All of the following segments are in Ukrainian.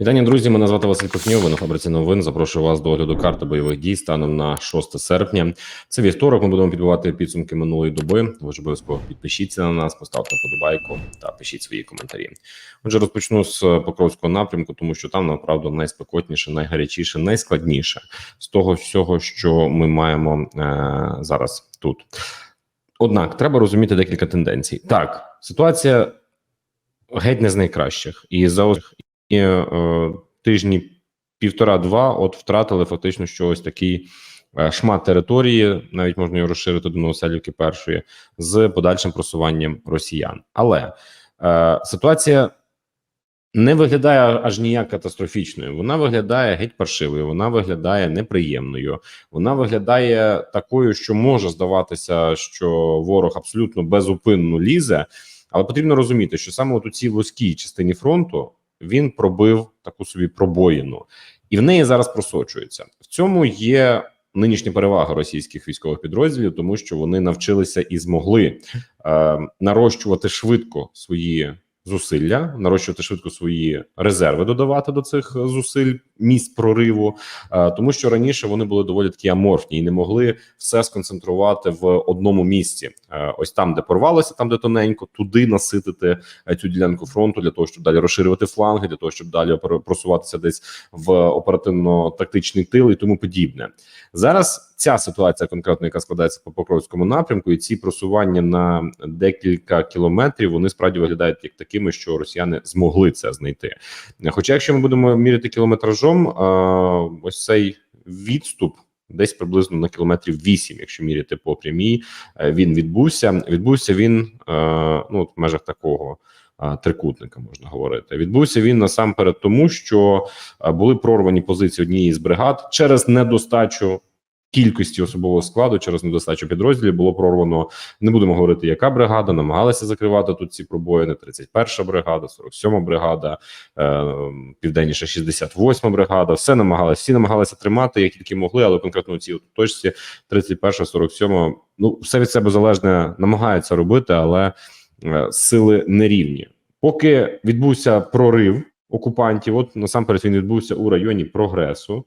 Вітання, друзі. Мене звати Василь Пихньов, ви на фабриці новин. Запрошую вас до огляду карти бойових дій станом на 6 серпня. Це вівторок. Ми будемо підбивати підсумки минулої доби. Ви обов'язково підпишіться на нас, поставте подобайку та пишіть свої коментарі. Отже, розпочну з Покровського напрямку, тому що там направду найспекотніше, найгарячіше, найскладніше з того всього, що ми маємо е- зараз тут. Однак треба розуміти декілька тенденцій. Так, ситуація геть не з найкращих, і за тижні півтора-два, от втратили фактично що ось такий е, шмат території, навіть можна його розширити до Новоселівки першої з подальшим просуванням росіян. Але е, ситуація не виглядає аж ніяк катастрофічною. Вона виглядає геть паршивою, вона виглядає неприємною. Вона виглядає такою, що може здаватися, що ворог абсолютно безупинно лізе, але потрібно розуміти, що саме от у цій вузькій частині фронту він пробив таку собі пробоїну, і в неї зараз просочується. В цьому є нинішня перевага російських військових підрозділів, тому що вони навчилися і змогли е, нарощувати швидко свої зусилля, нарощувати швидко свої резерви, додавати до цих зусиль місць прориву, е, тому що раніше вони були доволі такі аморфні і не могли все сконцентрувати в одному місці. Е, ось там, де порвалося, там де тоненько, туди наситити е, цю ділянку фронту для того, щоб далі розширювати фланги, для того, щоб далі просуватися десь в оперативно-тактичний тил і тому подібне. Зараз ця ситуація конкретно, яка складається по покровському напрямку, і ці просування на декілька кілометрів вони справді виглядають як такими, що росіяни змогли це знайти. Хоча, якщо ми будемо міряти кілометражом, ось цей відступ. Десь приблизно на кілометрів 8, якщо міряти по прямій, він відбувся. Відбувся він ну в межах такого трикутника, можна говорити. Відбувся він насамперед, тому що були прорвані позиції однієї з бригад через недостачу кількості особового складу через недостачу підрозділів було прорвано. Не будемо говорити, яка бригада намагалася закривати тут ці пробоїни. 31 бригада, 47 бригада, е, південніше 68 бригада. Все намагалися, всі намагалися тримати, як тільки могли, але конкретно у цій точці 31, 47, ну все від себе залежне намагаються робити, але е, сили нерівні. Поки відбувся прорив окупантів, от насамперед він відбувся у районі прогресу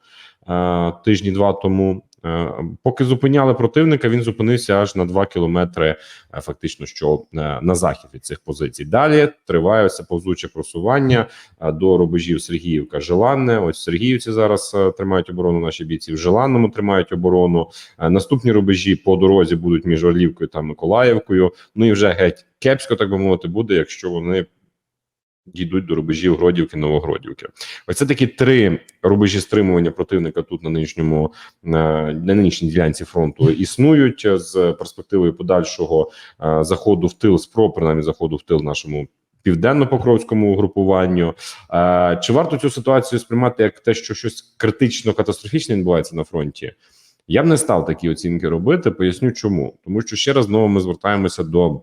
е, тижні два тому. Е, поки зупиняли противника, він зупинився аж на 2 кілометри, е, фактично, що е, на захід від цих позицій. Далі триває ось повзуче просування до рубежів Сергіївка, Желанне. Ось Сергіївці зараз тримають оборону. Наші бійці в Желанному тримають оборону. Наступні рубежі по дорозі будуть між Орлівкою та Миколаївкою. Ну і вже геть кепсько, так би мовити, буде, якщо вони дійдуть до рубежів Гродівки, Новогродівки. Ось це такі три рубежі стримування противника тут на нинішньому на нинішній ділянці фронту існують з перспективою подальшого заходу в тил, спроб принаймні заходу в тил нашому. Південно-покровському угрупуванню чи варто цю ситуацію сприймати як те, що щось критично катастрофічне відбувається на фронті? Я б не став такі оцінки робити. Поясню, чому тому, що ще раз знову ми звертаємося до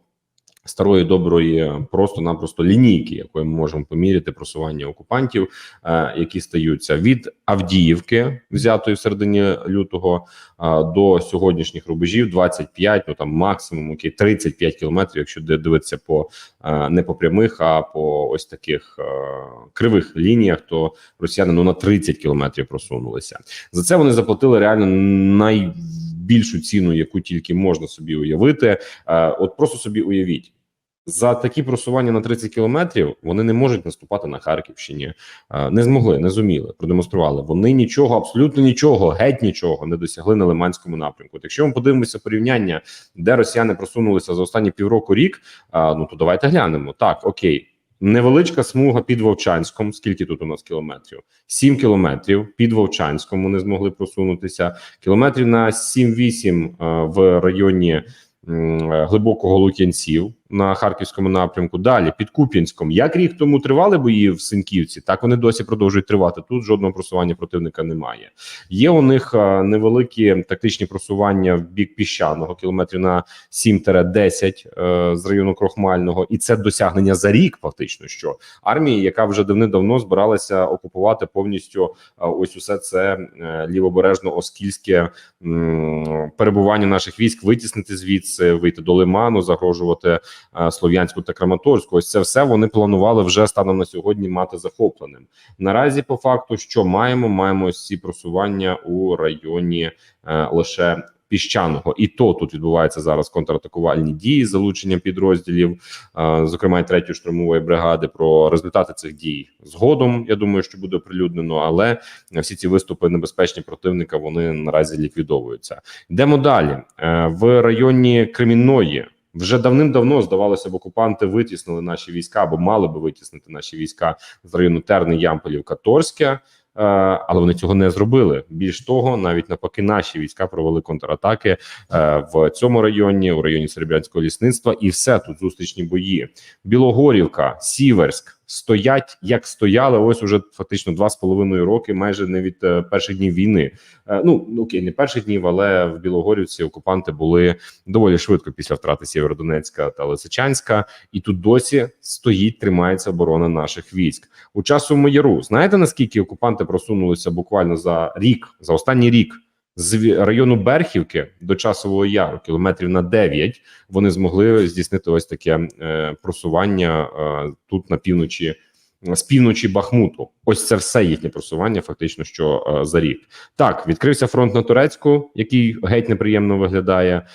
старої доброї, просто-напросто лінійки, якою ми можемо поміряти просування окупантів, е, які стаються від Авдіївки, взятої в середині лютого, е, до сьогоднішніх рубежів 25, ну там максимум окей, 35 кілометрів, якщо дивитися по е, не по прямих, а по ось таких кривих лініях, то росіяни ну на 30 кілометрів просунулися. За це вони заплатили реально найбільшу ціну, яку тільки можна собі уявити. От просто собі уявіть за такі просування на 30 кілометрів вони не можуть наступати на Харківщині, не змогли, не зуміли, продемонстрували. Вони нічого, абсолютно нічого, геть нічого не досягли на Лиманському напрямку. От Якщо ми подивимося порівняння, де росіяни просунулися за останні півроку рік, ну то давайте глянемо. Так, окей. Невеличка смуга під Вовчанськом. Скільки тут у нас кілометрів? 7 кілометрів під Вовчанськом. Вони змогли просунутися. Кілометрів на 7-8 в районі глибокого Лук'янців на харківському напрямку. Далі під Куп'янськом. Як рік тому тривали бої в Синківці, так вони досі продовжують тривати. Тут жодного просування противника немає. Є у них невеликі тактичні просування в бік піщаного кілометрів на 7-10 е, з району Крохмального, і це досягнення за рік. Фактично, що армії, яка вже давним-давно збиралася окупувати повністю ось усе це е, лівобережно оскільське перебування наших військ, витіснити звідси, вийти до Лиману, загрожувати. Е, Слов'янську та Краматорську. Ось це все вони планували вже станом на сьогодні мати захопленим. Наразі, по факту, що маємо, маємо ось ці просування у районі е, лише. Піщаного, і то тут відбуваються зараз контратакувальні дії, залучення підрозділів, е, зокрема й третьої штурмової бригади. Про результати цих дій згодом. Я думаю, що буде оприлюднено, але всі ці виступи небезпечні противника вони наразі ліквідовуються. Йдемо далі в районі Кремінної. Вже давним-давно здавалося б, окупанти витіснили наші війська, або мали би витіснити наші війська з району Терни, Ямполівка, Торська, е, але вони цього не зробили. Більш того, навіть навпаки, наші війська провели контратаки е, в цьому районі, у районі Серебрянського лісництва, і все тут зустрічні бої. Білогорівка, Сіверськ стоять як стояли. Ось уже фактично два з половиною роки, майже не від е, перших днів війни. Е, ну окей, не перших днів, але в Білогорівці окупанти були доволі швидко після втрати Сєвєродонецька та Лисичанська, і тут досі стоїть, тримається оборона наших військ. У часу яру знаєте наскільки окупанти просунулися буквально за рік, за останній рік. З району Берхівки до часового яру, кілометрів на 9, вони змогли здійснити ось таке е, просування е, тут на півночі, з півночі Бахмуту. Ось це все їхнє просування, фактично, що е, за рік. Так, відкрився фронт на Турецьку, який геть неприємно виглядає. Е,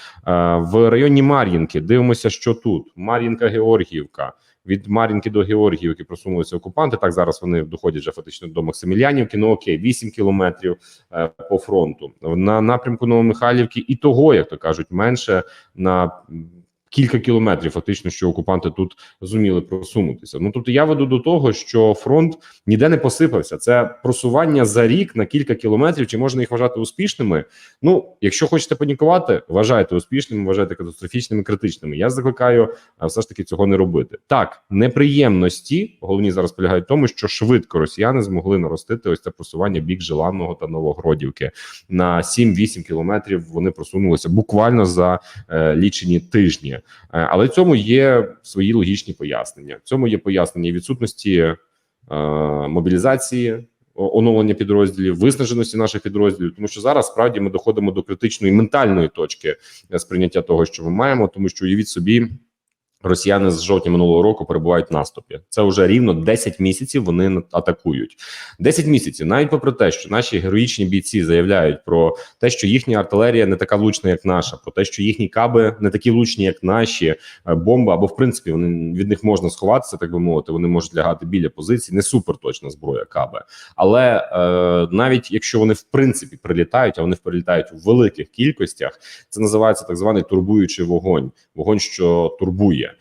в районі Мар'їнки дивимося, що тут Мар'їнка, Георгіївка. Від Мар'їнки до Георгіївки просунулися окупанти. Так зараз вони доходять вже фактично до Максимілянівки. Ну окей, 8 кілометрів е, по фронту на напрямку Новомихайлівки, і того, як то кажуть, менше на кілька кілометрів. Фактично, що окупанти тут зуміли просунутися. Ну тобто я веду до того, що фронт ніде не посипався. Це просування за рік на кілька кілометрів. Чи можна їх вважати успішними? Ну, якщо хочете панікувати, вважайте успішними, вважайте катастрофічними, критичними. Я закликаю а, все ж таки цього не робити. Так, неприємності головні зараз полягають в тому, що швидко росіяни змогли наростити ось це просування бік Желанного та Новогродівки на 7-8 кілометрів. Вони просунулися буквально за е, лічені тижні. Е, але цьому є свої логічні пояснення. Цьому є пояснення відсутності е, мобілізації. Оновлення підрозділів, виснаженості наших підрозділів, тому що зараз справді ми доходимо до критичної ментальної точки е, сприйняття того, що ми маємо, тому що уявіть собі, росіяни з жовтня минулого року перебувають в наступі. Це вже рівно 10 місяців. Вони атакують 10 місяців. Навіть попри те, що наші героїчні бійці заявляють про те, що їхня артилерія не така влучна, як наша, про те, що їхні каби не такі влучні, як наші е, бомби, або в принципі вони від них можна сховатися, так би мовити. Вони можуть лягати біля позицій. Не супер точна зброя каби, але е, навіть якщо вони в принципі прилітають, а вони прилітають у великих кількостях, це називається так званий турбуючий вогонь, вогонь, що турбує.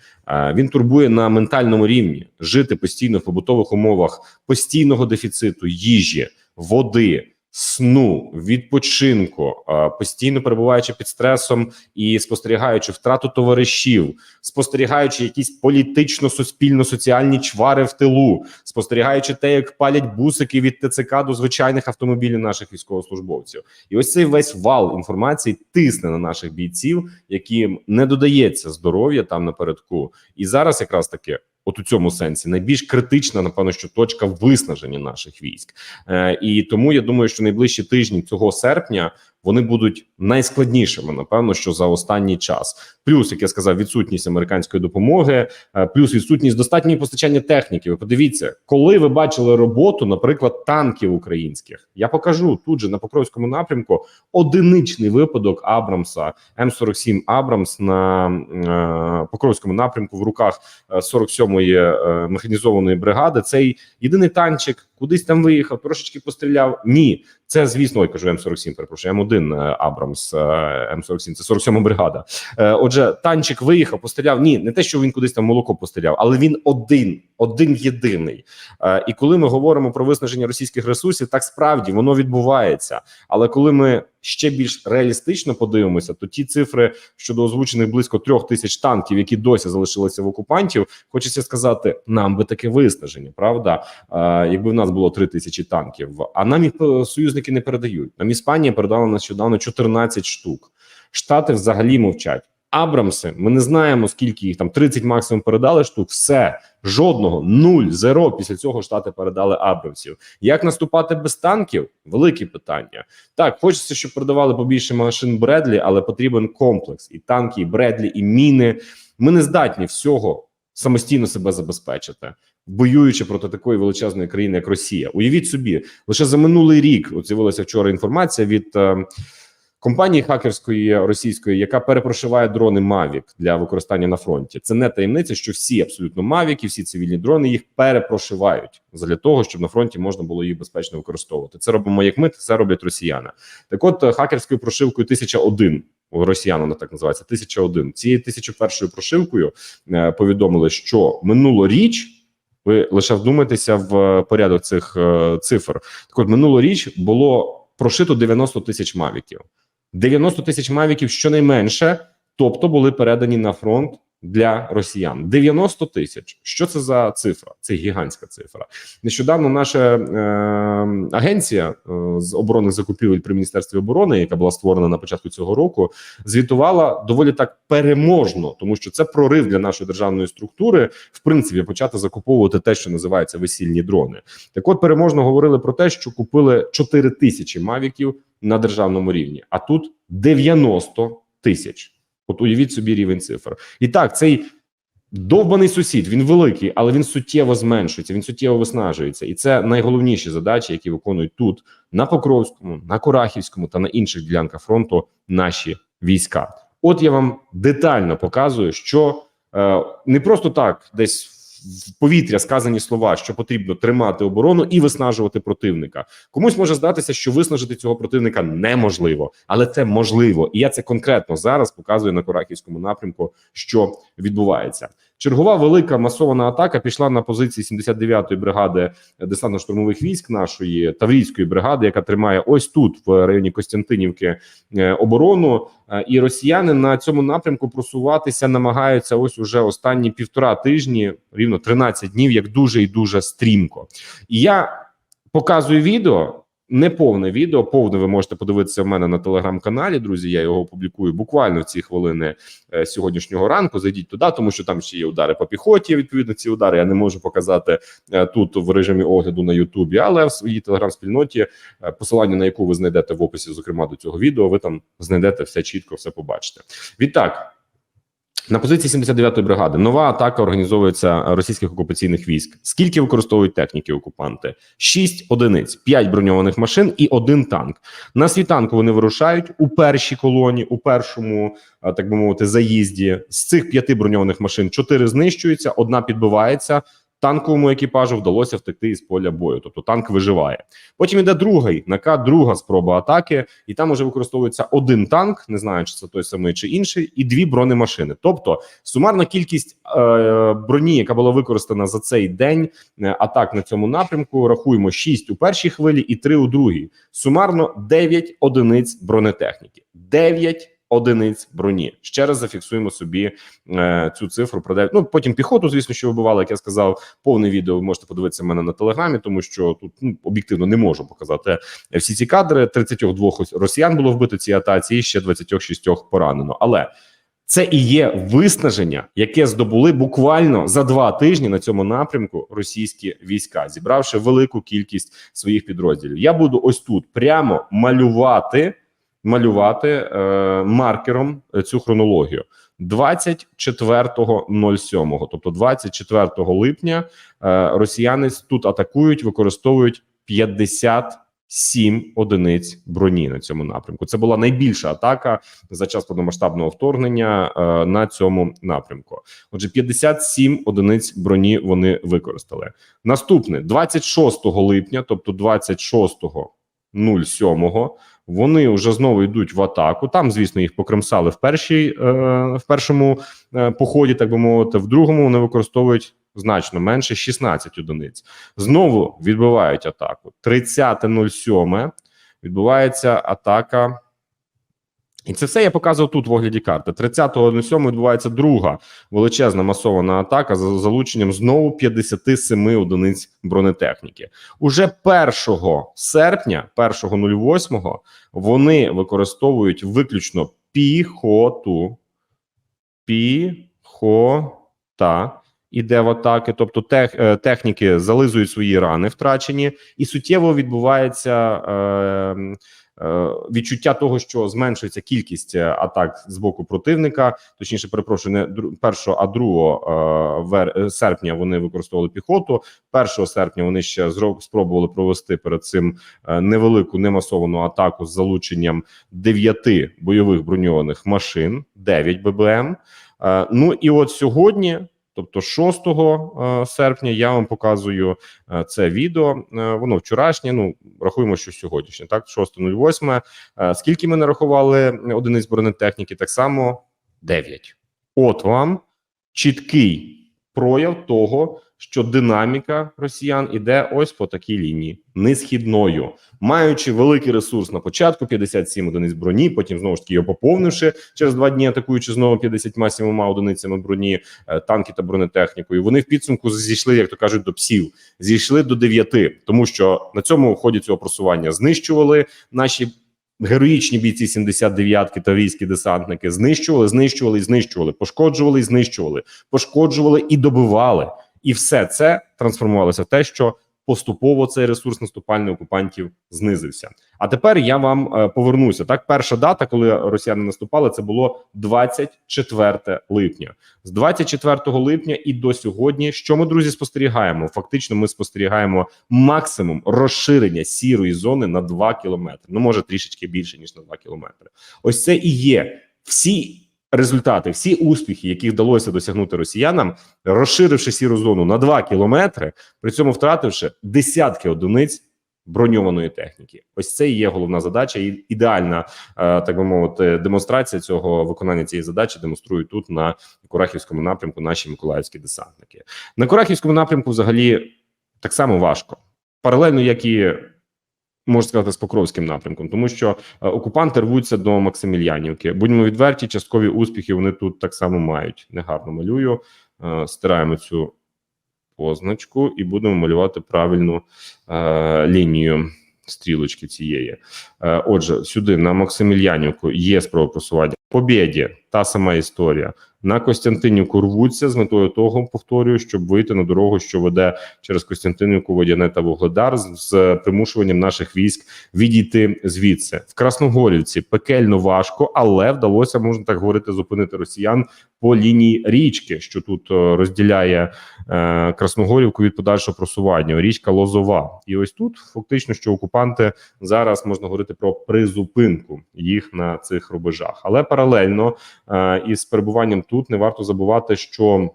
Він турбує на ментальному рівні жити постійно в побутових умовах постійного дефіциту їжі, води, сну, відпочинку, постійно перебуваючи під стресом і спостерігаючи втрату товаришів, спостерігаючи якісь політично-суспільно-соціальні чвари в тилу, спостерігаючи те, як палять бусики від ТЦК до звичайних автомобілів наших військовослужбовців, і ось цей весь вал інформації тисне на наших бійців, яким не додається здоров'я там напередку. І зараз якраз таки. От у цьому сенсі. Найбільш критична, напевно, що точка виснаження наших військ, е, і тому я думаю, що найближчі тижні цього серпня вони будуть найскладнішими, напевно, що за останній час. Плюс, як я сказав, відсутність американської допомоги, е, плюс відсутність достатньої постачання техніки. Ви подивіться, коли ви бачили роботу, наприклад, танків українських, я покажу тут же на Покровському напрямку одиничний випадок Абрамса М47 Абрамс на е, Покровському напрямку в руках е, 47-ї е, механізованої бригади. Цей єдиний танчик кудись там виїхав, трошечки постріляв. Ні, це звісно, ой, кажу М47, перепрошую, М1 е, Абрамс е, М47, це 47 бригада. Е, Отже, танчик виїхав, постріляв. Ні, не те, що він кудись там молоко постріляв, але він один, один єдиний. І коли ми говоримо про виснаження російських ресурсів, так справді воно відбувається. Але коли ми ще більш реалістично подивимося, то ті цифри щодо озвучених близько трьох тисяч танків, які досі залишилися в окупантів, хочеться сказати, нам би таке виснаження, правда? а, Якби в нас було три тисячі танків, а нам їх е, союзники не передають. Нам Іспанія передала нещодавно 14 штук. Штати взагалі мовчать. Абрамси, ми не знаємо, скільки їх там 30 максимум передали штук. Все жодного нуль, зеро. Після цього штати передали Абрамсів. Як наступати без танків? Велике питання. Так, хочеться, щоб передавали побільше машин Бредлі, але потрібен комплекс і танки, і Бредлі, і міни. Ми не здатні всього самостійно себе забезпечити, воюючи проти такої величезної країни, як Росія. Уявіть собі, лише за минулий рік з'явилася вчора інформація від. Е, Компанії хакерської російської, яка перепрошиває дрони Mavic для використання на фронті, це не таємниця, що всі абсолютно Mavic і всі цивільні дрони їх перепрошивають для того, щоб на фронті можна було їх безпечно використовувати. Це робимо як ми, це роблять росіяни. Так, от е, хакерською прошивкою 1001, у росіян вона так називається 1001, Цією 1001 прошивкою е, повідомили, що минулоріч. Ви лише вдумайтеся в порядок цих е, цифр. Так от минулоріч було прошито 90 тисяч мавіків. 90 тисяч мавіків щонайменше, тобто були передані на фронт для росіян. 90 тисяч. Що це за цифра? Це гігантська цифра. Нещодавно наша е, агенція е, з оборонних закупівель при міністерстві оборони, яка була створена на початку цього року, звітувала доволі так переможно, тому що це прорив для нашої державної структури, в принципі, почати закуповувати те, що називається весільні дрони. Так, от переможно говорили про те, що купили 4 тисячі мавіків на державному рівні, а тут 90 тисяч. От уявіть собі рівень цифр. І так, цей довбаний сусід, він великий, але він суттєво зменшується, він суттєво виснажується. І це найголовніші задачі, які виконують тут на Покровському, на Курахівському та на інших ділянках фронту наші війська. От я вам детально показую, що е, не просто так десь в повітря сказані слова, що потрібно тримати оборону і виснажувати противника. Комусь може здатися, що виснажити цього противника неможливо, але це можливо, і я це конкретно зараз показую на Корахівському напрямку, що відбувається. Чергова велика масована атака пішла на позиції 79-ї бригади десантно-штурмових військ нашої таврійської бригади, яка тримає ось тут в районі Костянтинівки е, оборону. Е, І росіяни на цьому напрямку просуватися намагаються ось уже останні півтора тижні, рівно 13 днів, як дуже і дуже стрімко. І я показую відео. Не повне відео, повне ви можете подивитися в мене на телеграм-каналі. Друзі, я його публікую буквально в ці хвилини е, сьогоднішнього ранку. Зайдіть туди, тому що там ще є удари по піхоті. Відповідно, ці удари я не можу показати е, тут в режимі огляду на Ютубі, але в своїй телеграм-спільноті, е, посилання на яку ви знайдете в описі, зокрема до цього відео, ви там знайдете все чітко, все побачите. Відтак. На позиції 79-ї бригади нова атака організовується російських окупаційних військ. Скільки використовують техніки окупанти? Шість одиниць, п'ять броньованих машин і один танк. На світанку вони вирушають у першій колоні, у першому, так би мовити, заїзді. З цих п'яти броньованих машин чотири знищуються, одна підбивається. Танковому екіпажу вдалося втекти із поля бою, тобто танк виживає. Потім іде другий накат, друга спроба атаки, і там уже використовується один танк, не знаю, чи це той самий чи інший, і дві бронемашини. Тобто сумарна кількість е, броні, яка була використана за цей день е, атак на цьому напрямку, рахуємо 6 у першій хвилі і 3 у другій. Сумарно 9 одиниць бронетехніки. 9 одиниць броні. Ще раз зафіксуємо собі е, цю цифру. Про 9. Ну потім піхоту, звісно, що вибивали, як я сказав, повне відео ви можете подивитися в мене на телеграмі, тому що тут ну, об'єктивно не можу показати всі ці кадри. 32 росіян було вбито в цій атаці, і ще 26 поранено. Але це і є виснаження, яке здобули буквально за два тижні на цьому напрямку російські війська, зібравши велику кількість своїх підрозділів. Я буду ось тут прямо малювати малювати е, маркером цю хронологію 24.07, тобто 24 липня, е, росіяни тут атакують, використовують 57 одиниць броні на цьому напрямку. Це була найбільша атака за час повномасштабного вторгнення е, на цьому напрямку. Отже, 57 одиниць броні вони використали. Наступне 26 липня, тобто 26.07, вони вже знову йдуть в атаку. Там, звісно, їх покремсали в першій е, в першому е, поході, так би мовити. В другому вони використовують значно менше 16 одиниць. Знову відбивають атаку. 30.07 відбувається атака. І це все я показував тут в огляді карти. 30.07 відбувається друга величезна масована атака за залученням знову 57 одиниць бронетехніки. Уже 1 серпня, 1.08, вони використовують виключно піхоту. піхота іде в атаки, тобто тех, е, техніки зализують свої рани втрачені, і суттєво відбувається е, е, відчуття того, що зменшується кількість е, атак з боку противника. Точніше, перепрошую, не дру- першого, а другого е, е, серпня вони використовували піхоту. 1 серпня вони ще спробували провести перед цим невелику немасовану атаку з залученням дев'яти бойових броньованих машин, 9 ББМ. Ну і от сьогодні, тобто 6 е, серпня, я вам показую е, це відео. Е, Воно вчорашнє. Ну рахуємо, що сьогоднішнє, так 6.08. Е, Скільки ми нарахували одиниць бронетехніки? Так само 9. От вам чіткий прояв того, що динаміка росіян іде ось по такій лінії несхідною, маючи великий ресурс на початку 57 одиниць броні, потім знову ж таки його поповнивши через два дні, атакуючи знову 57 одиницями броні, е, танки та бронетехнікою. Вони в підсумку зійшли, як то кажуть, до псів, зійшли до дев'яти, тому що на цьому ході цього просування знищували наші. Героїчні бійці 79-ки та війські десантники знищували, знищували і знищували, пошкоджували знищували, пошкоджували і добивали. І все це трансформувалося в те, що поступово цей ресурс наступальних окупантів знизився. А тепер я вам е, повернуся. Так, перша дата, коли росіяни наступали, це було 24 липня. З 24 липня і до сьогодні, що ми друзі спостерігаємо? Фактично, ми спостерігаємо максимум розширення сірої зони на 2 кілометри. Ну може трішечки більше ніж на 2 кілометри. Ось це і є всі. Результати, всі успіхи, які вдалося досягнути росіянам, розширивши сіру зону на 2 кілометри, при цьому втративши десятки одиниць броньованої техніки. Ось це і є головна задача, і ідеальна, е, так би мовити, демонстрація цього виконання цієї задачі демонструють тут на Курахівському напрямку наші миколаївські десантники. На Курахівському напрямку, взагалі, так само важко, паралельно як і. Можна сказати, з Покровським напрямком, тому що е, окупанти рвуться до Максимільянівки. Будьмо відверті, часткові успіхи вони тут так само мають. Негарно малюю, е, стираємо цю позначку і будемо малювати правильну е, лінію стрілочки цієї. Отже, сюди на Максимільянівку є спроба просування. Побєді та сама історія. На Костянтинівку рвуться з метою того, повторюю, щоб вийти на дорогу, що веде через Костянтинівку, Водяне та Вугледар, з, примушуванням наших військ відійти звідси. В Красногорівці пекельно важко, але вдалося, можна так говорити, зупинити росіян по лінії річки, що тут е, розділяє е, Красногорівку від подальшого просування. Річка Лозова. І ось тут фактично, що окупанти зараз можна говорити про призупинку їх на цих рубежах, але паралельно е, із перебуванням тут не варто забувати, що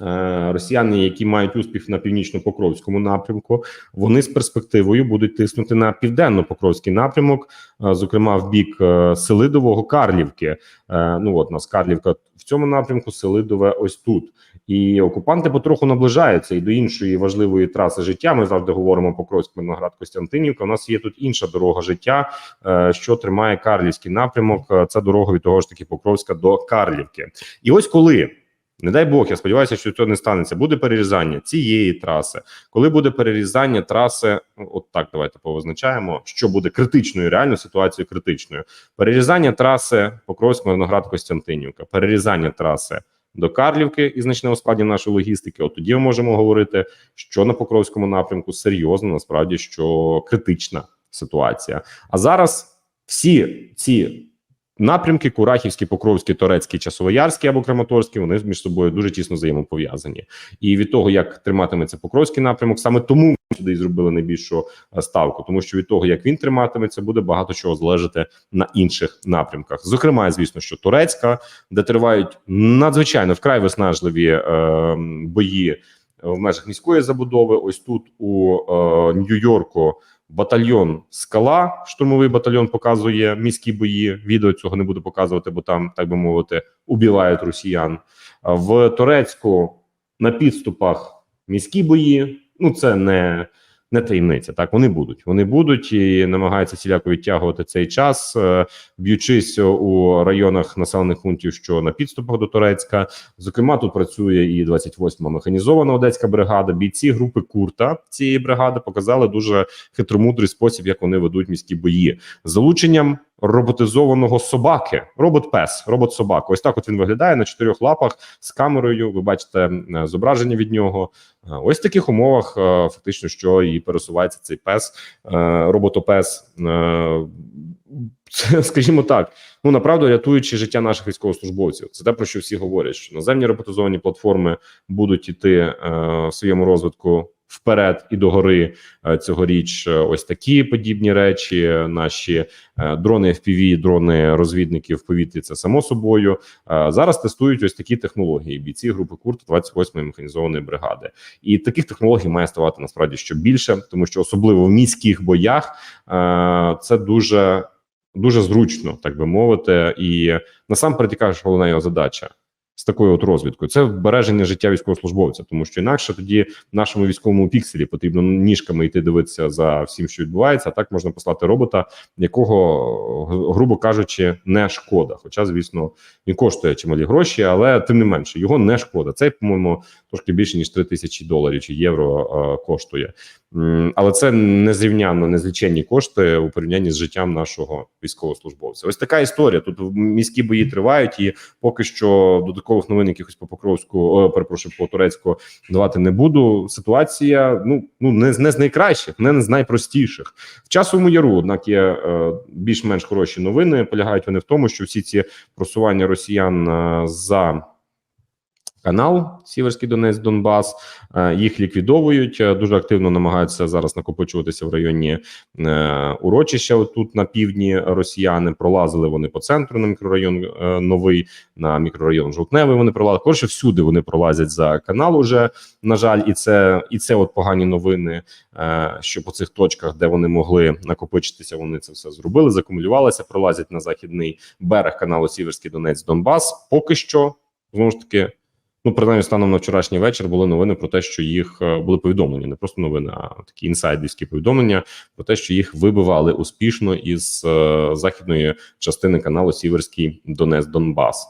е, росіяни, які мають успіх на північно-покровському напрямку, вони з перспективою будуть тиснути на південно-покровський напрямок, е, зокрема в бік Селидового Карлівки. Ну от нас Карлівка в цьому напрямку, Селидове ось тут. І окупанти потроху наближаються і до іншої важливої траси життя. Ми завжди говоримо Покровськ, Мирноград, Костянтинівка. У нас є тут інша дорога життя, е, що тримає Карлівський напрямок. Це дорога від того ж таки Покровська до Карлівки. І ось коли. Не дай Бог, я сподіваюся, що цього не станеться. Буде перерізання цієї траси. Коли буде перерізання траси, ну, от так давайте повизначаємо, що буде критичною, реально ситуацією критичною. Перерізання траси Покровськ, Мирноград, Костянтинівка, перерізання траси до Карлівки і значне складі нашої логістики. От тоді ми можемо говорити, що на Покровському напрямку серйозно, насправді що критична ситуація. А зараз всі ці напрямки: Курахівський, Покровський, Торецький, Часовоярський або Краматорський, вони між собою дуже тісно взаємопов'язані. І від того, як триматиметься Покровський напрямок, саме тому ми сюди зробили найбільшу е, ставку, тому що від того, як він триматиметься, буде багато чого залежати на інших напрямках. Зокрема, звісно, що Турецька, де тривають надзвичайно вкрай виснажливі е, бої в межах міської забудови. Ось тут у е, Нью-Йорку. Батальйон Скала, штурмовий батальйон показує міські бої. Відео цього не буду показувати, бо там, так би мовити, убивають росіян. В Турецьку на підступах міські бої. Ну це не, не таємниця. Так вони будуть. Вони будуть і намагаються всіляко відтягувати цей час, е, б'ючись у районах населених пунктів, що на підступах до Турецька. Зокрема, тут працює і 28-ма механізована одеська бригада. Бійці групи Курта цієї бригади показали дуже хитромудрий спосіб, як вони ведуть міські бої залученням роботизованого собаки. Робот-пес, робот-собака. Ось так от він виглядає на чотирьох лапах з камерою. Ви бачите зображення від нього. Е, Ось в таких умовах, е, фактично, що і пересувається цей пес, е, роботопес. Скажімо так, ну направду рятуючи життя наших військовослужбовців. Це те, про що всі говорять, що наземні роботизовані платформи будуть іти е, в своєму розвитку вперед і догори е, цьогоріч. Е, Ось такі подібні речі. Наші е, дрони FPV, дрони розвідників в повітрі. Це само собою. Зараз тестують ось такі технології. Бійці групи Курт 28-ї механізованої бригади. І таких технологій має ставати насправді що більше, тому що особливо в міських боях це дуже дуже зручно, так би мовити, і насамперед яка ж головна його задача з такою от розвідкою це вбереження життя військовослужбовця, тому що інакше тоді нашому військовому пікселі потрібно ніжками йти дивитися за всім, що відбувається. А так можна послати робота, якого грубо кажучи, не шкода. Хоча, звісно, він коштує чималі гроші, але тим не менше його не шкода. Це, по-моєму, трошки більше ніж 3 тисячі доларів чи євро е, коштує. Але це незрівнянно незліченні кошти у порівнянні з життям нашого військовослужбовця. Ось така історія. Тут міські бої тривають, і поки що додаткових новин якихось по Покровську, о, перепрошую, по турецьку давати не буду. Ситуація ну ну не, не з найкращих, не з найпростіших. В часовому яру, однак, є е, більш-менш хороші новини. Полягають вони в тому, що всі ці просування росіян е, за. Канал Сіверський Донець, Донбас е, їх ліквідовують. е, Дуже активно намагаються зараз накопичуватися в районі е, урочища. Тут на півдні росіяни пролазили вони по центру на мікрорайон новий, на мікрорайон Жовтневий. Вони пролазили. Коротше, всюди вони пролазять за канал. Уже на жаль, і це і це от погані новини. Що по цих точках, де вони могли накопичитися, вони це все зробили. Закумулювалися, пролазять на західний берег каналу Сіверський Донець, Донбас. Поки що знову ж таки. Ну, принаймні, станом на вчорашній вечір були новини про те, що їх е, були повідомлення, не просто новини, а такі інсайдерські повідомлення про те, що їх вибивали успішно із е, західної частини каналу Сіверський Донець Донбас.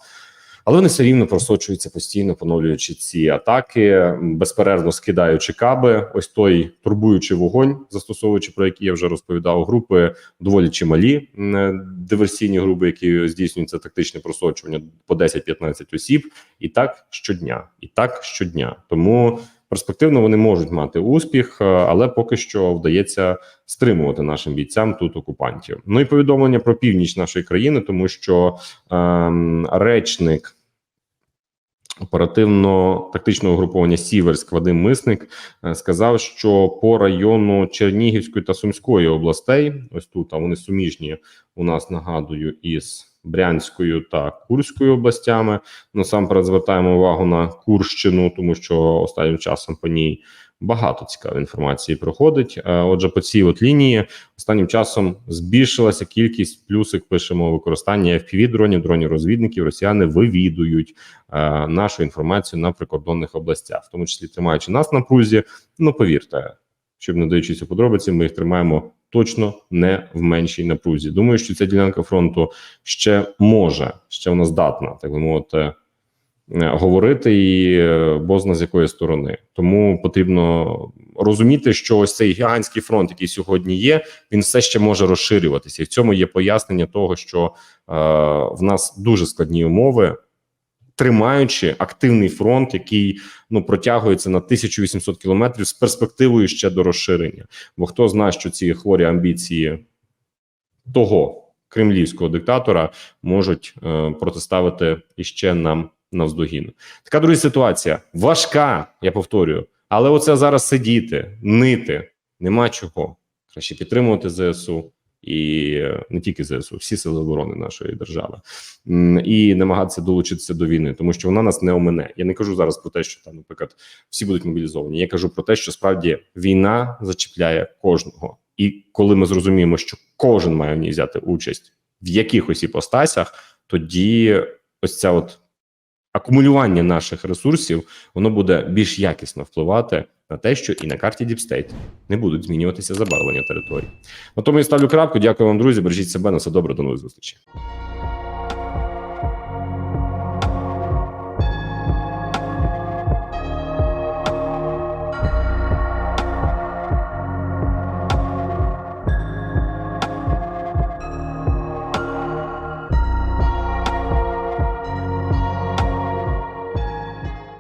Але вони все рівно просочуються постійно, поновлюючи ці атаки, безперервно скидаючи каби. Ось той турбуючий вогонь, застосовуючи про який я вже розповідав, групи доволі чималі е, диверсійні групи, які здійснюються тактичне просочування по 10-15 осіб, і так щодня, і так щодня. Тому перспективно вони можуть мати успіх, е, але поки що вдається стримувати нашим бійцям тут окупантів. Ну і повідомлення про північ нашої країни, тому що ем, речник оперативно-тактичного угруповання Сіверськ Вадим Мисник е, сказав, що по району Чернігівської та Сумської областей, ось тут а вони суміжні у нас нагадую із Брянською та Курською областями. Насамперед звертаємо увагу на Курщину, тому що останнім часом по ній багато цікавої інформації проходить. Е, Отже, по цій от лінії останнім часом збільшилася кількість плюсик. Пишемо використання fpv дронів, дронів розвідників. Росіяни вивідують е, нашу інформацію на прикордонних областях, в тому числі тримаючи нас на прузі. Ну повірте, щоб не даючись у подробиці, ми їх тримаємо точно не в меншій напрузі. Думаю, що ця ділянка фронту ще може, ще вона здатна, так би мовити, е, говорити і е, бозна з якої сторони. Тому потрібно розуміти, що ось цей гігантський фронт, який сьогодні є, він все ще може розширюватися. І в цьому є пояснення того, що е, в нас дуже складні умови. Тримаючи активний фронт, який ну протягується на 1800 кілометрів з перспективою ще до розширення. Бо хто знає, що ці хворі амбіції того кремлівського диктатора можуть е, протиставити іще нам навздогін. Така друга ситуація важка, я повторюю, але оце зараз сидіти, нити нема чого. Краще підтримувати ЗСУ і е, не тільки ЗСУ, всі сили оборони нашої держави і намагатися долучитися до війни, тому що вона нас не омине. Я не кажу зараз про те, що там, наприклад, всі будуть мобілізовані. Я кажу про те, що справді війна зачіпляє кожного. І коли ми зрозуміємо, що кожен має в ній взяти участь в якихось іпостасях, тоді ось ця от акумулювання наших ресурсів воно буде більш якісно впливати на те, що і на карті Діпстейт не будуть змінюватися забарвлення територій. На тому я ставлю крапку. Дякую вам, друзі. Бережіть себе на все добре. До нових зустрічей.